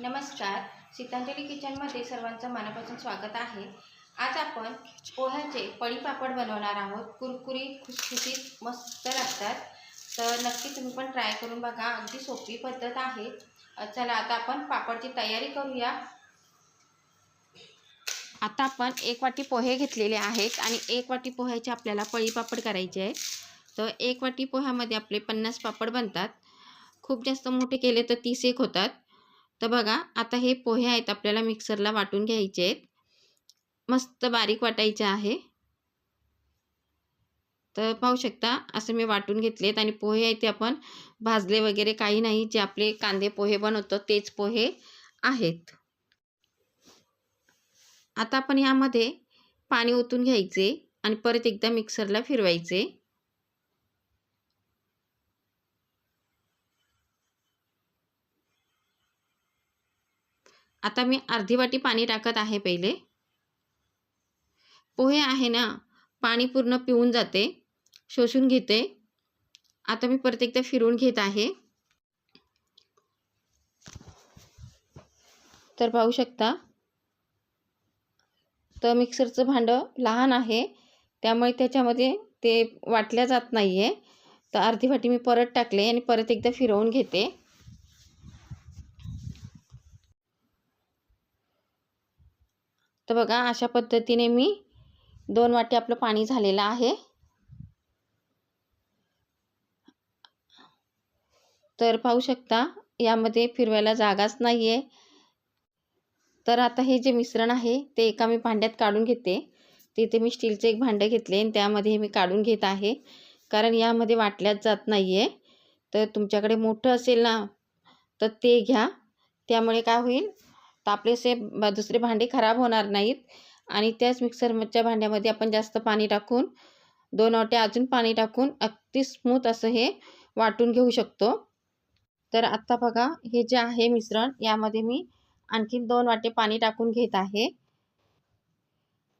नमस्कार. सीतांजली किचनमध्ये सर्वांचं मनापासून स्वागत आहे. आज आपण पोह्याचे पळीपापड बनवणार आहोत. कुरकुरी खुसखुशीत मस्त लागतात. तर नक्की तुम्ही पण ट्राय करून बघा. अगदी सोपी पद्धत आहे. चला आता आपण पापडची तयारी करूया. आता आपण एक वाटी पोहे घेतलेले आहेत आणि एक वाटी पोह्याचे आपल्याला पळीपापड करायचे आहे. तर एक वाटी पोह्यामध्ये आपले पन्नास पापड बनतात. खूप जास्त मोठे केले तर तीस एक होतात. तर बघा आता हे पोहे आहेत आपल्याला मिक्सरला वाटून घ्यायचे आहेत. मस्त बारीक वाटायचे आहे. तर पाहू शकता असं मी वाटून घेतलेत आणि पोहे आहेत ते आपण भाजले वगैरे काही नाही. जे आपले कांदे पोहे बनवतो तेच पोहे आहेत. आता आपण यामध्ये पाणी ओतून घ्यायचे आणि परत एकदा मिक्सरला फिरवायचे. आता मी अर्धी वाटी पाणी टाकत आहे पहिले. पोहे आहे ना पाणी पूर्ण पिऊन जाते. शोषून घेते. आता मी परत एकदा फिरून घेत आहे. तर पाहू शकता तर मिक्सरचं भांडं लहान आहे. त्यामुळे त्याच्यामध्ये ते वाटल्या जात नाही आहे तर अर्धी वाटी मी परत टाकले आणि परत एकदा फिरवून घेते. तर बघा अशा पद्धतीने मी दोन वाटी आपलं पाणी झालेलं आहे. तर पाहू शकता यामध्ये फिरवायला जागाच नाही आहे तर आता हे जे मिश्रण आहे ते एका मी भांड्यात काढून घेते. तिथे मी स्टीलचे एक भांडं घेतले आणि त्यामध्ये मी काढून घेत आहे. कारण यामध्ये वाटल्याच जात नाही आहे तर तुमच्याकडे मोठं असेल ना तर ते घ्या. त्यामुळे काय होईल तर आपले असे दुसरे भांडे खराब होणार नाहीत. आणि त्याच मिक्सरच्या भांड्यामध्ये आपण जास्त पाणी टाकून दोन वाटे अजून पाणी टाकून अगदी स्मूथ असं हे वाटून घेऊ शकतो. तर आत्ता बघा हे जे आहे मिश्रण यामध्ये मी आणखीन दोन वाटे पाणी टाकून घेत आहे.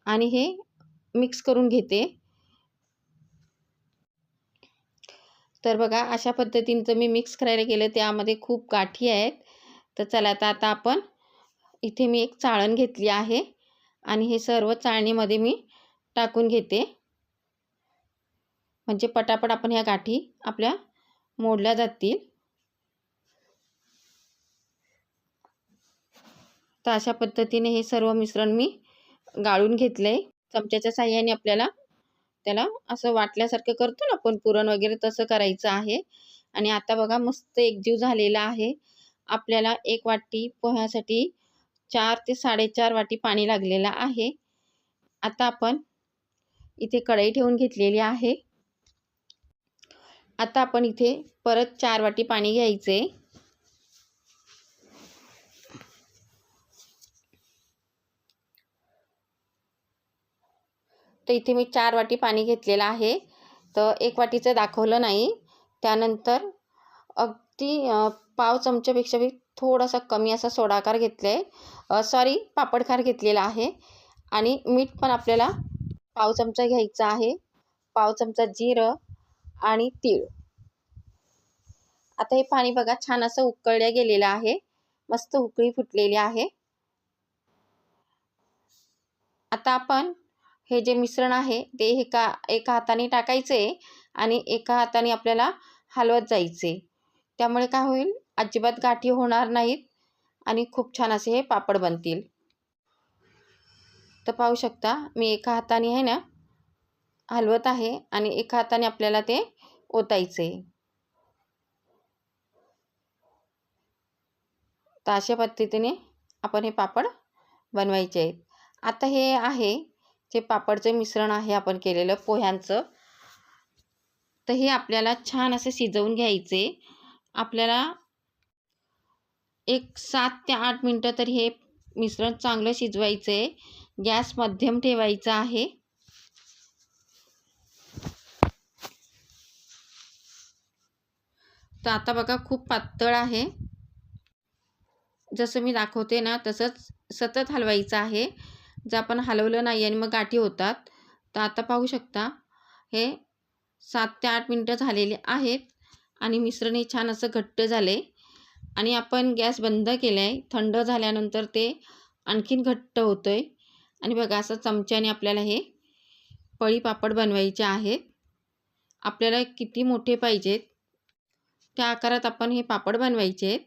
आणि हे मिक्स करून घेते. तर बघा अशा पद्धतीनं मी मिक्स करायला गेलं त्यामध्ये खूप गाठी आहेत. तर चला आता आता आपण इथे मी एक चाळण घेतली आहे आणि हे सर्व चाळणीमध्ये मी टाकून घेते. म्हणजे पटापट आपण ह्या गाठी आपल्या मोडल्या जातील. तर अशा पद्धतीने हे सर्व मिश्रण मी गाळून घेतलं आहे चमच्याच्या साह्याने आपल्याला त्याला असं वाटल्यासारखं करतो ना आपण पुरण वगैरे तसं करायचं आहे. आणि आता बघा मस्त एकजीव झालेला आहे. आपल्याला एक वाटी पोह्यासाठी चार ते साडेचार वाटी पाणी लागलेलं आहे. आता आपण इथे कढई ठेवून घेतलेली आहे. आता आपण इथे परत चार वाटी पाणी घ्यायचे. तर इथे मी चार वाटी पाणी घेतलेलं आहे. तर एक वाटीचं दाखवलं नाही. त्यानंतर अगदी पाव चमच्यापेक्षा थोडासा कमी असा सोडाकार घेतला आहे सॉरी पापडखार घेतलेला आहे. आणि मीठ पण आपल्याला पाव चमचा घ्यायचा आहे. पाव चमचा जिरं आणि तीळ. आता हे पाणी बघा छान असं उकळल्या गेलेलं आहे. मस्त उकळी फुटलेली आहे. आता आपण हे जे मिश्रण आहे ते एका एका हाताने टाकायचे आणि एका हाताने आपल्याला हलवत जायचे. त्यामुळे काय होईल? अजिबात गाठी होणार नाहीत आणि खूप छान असे हे पापड बनतील. तर पाहू शकता मी एका हाताने आहे ना हलवत आहे आणि एका हाताने आपल्याला ते ओतायचे. तर अशा पद्धतीने आपण हे पापड बनवायचे आहेत. आता हे आहे जे पापडचं मिश्रण आहे आपण केलेलं पोह्यांचं. तर हे आपल्याला छान असं शिजवून घ्यायचे. आपल्याला एक सात ते आठ मिनटं तरी हे मिश्रण चांगलं शिजवायचं आहे. गॅस मध्यम ठेवायचा आहे. तर आता बघा खूप पातळ आहे. जसं मी दाखवते ना तसंच सतत हलवायचं आहे. जर आपण हलवलं नाही आणि मग गाठी होतात तर आता पाहू शकता हे सात ते आठ मिनटं झालेले आहेत आणि मिश्रण हे छान असं घट्ट झाले. आणि आपण गॅस बंद केला आहे थंड झाल्यानंतर ते आणखीन घट्ट होतं आहे आणि बघा असं चमच्याने आपल्याला हे पळी पापड बनवायचे आहेत. आपल्याला किती मोठे पाहिजेत. त्या आकारात आपण हे पापड बनवायचे आहेत.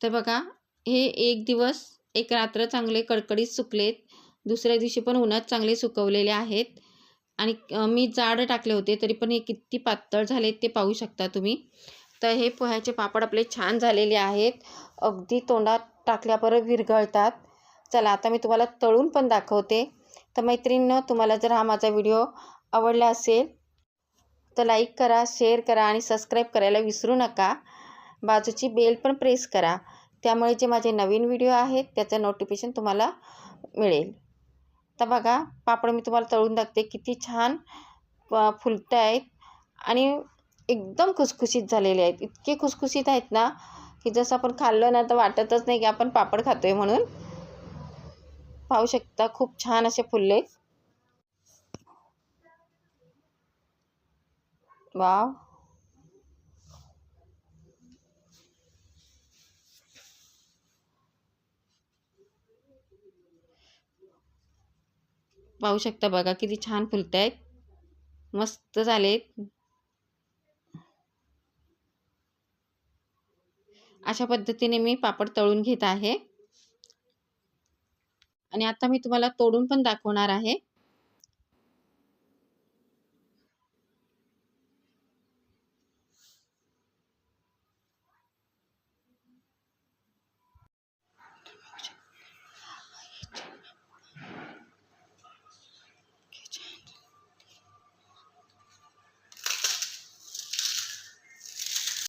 तर बघा हे एक दिवस एक रात्र चांगले कडकडीत सुकलेत. दुसऱ्या दिवशी पण उन्हात चांगले सुकवलेले आहेत. आणि मी जाड टाकले होते तरी पण हे किती पातळ झाले ते पाहू शकता तुम्ही. तर हे पोह्याचे पापड आपले छान झालेले आहेत. अगदी तोंडात टाकल्याबरोबर विरघळतात. चला आता मी तुम्हाला तळून पण दाखवते. तर मैत्रिणीनं तुम्हाला जर हा माझा व्हिडिओ आवडला असेल तर लाईक करा शेअर करा आणि सबस्क्राईब करायला विसरू नका. बाजूची बेल पण प्रेस करा. त्यामुळे जे माझे नवीन व्हिडिओ आहेत त्याचं नोटिफिकेशन तुम्हाला मिळेल. आता बघा पापड मी तुम्हाला तळून दाखते किती छान फुलत आहेत. आणि एकदम खुसखुशीत झालेले आहेत. इतके खुसखुशीत आहेत ना की जसं आपण खाल्लं ना तर वाटतच नाही की आपण पापड खातोय म्हणून. पाहू शकता खूप छान असे फुलले वाव. पाहू शकता बघा किती छान फुलत आहेत मस्त झालेत अशा पद्धतीने मी पापड तळून घेत आहे. आणि आता मी तुम्हाला तोडून पण दाखवणार आहे.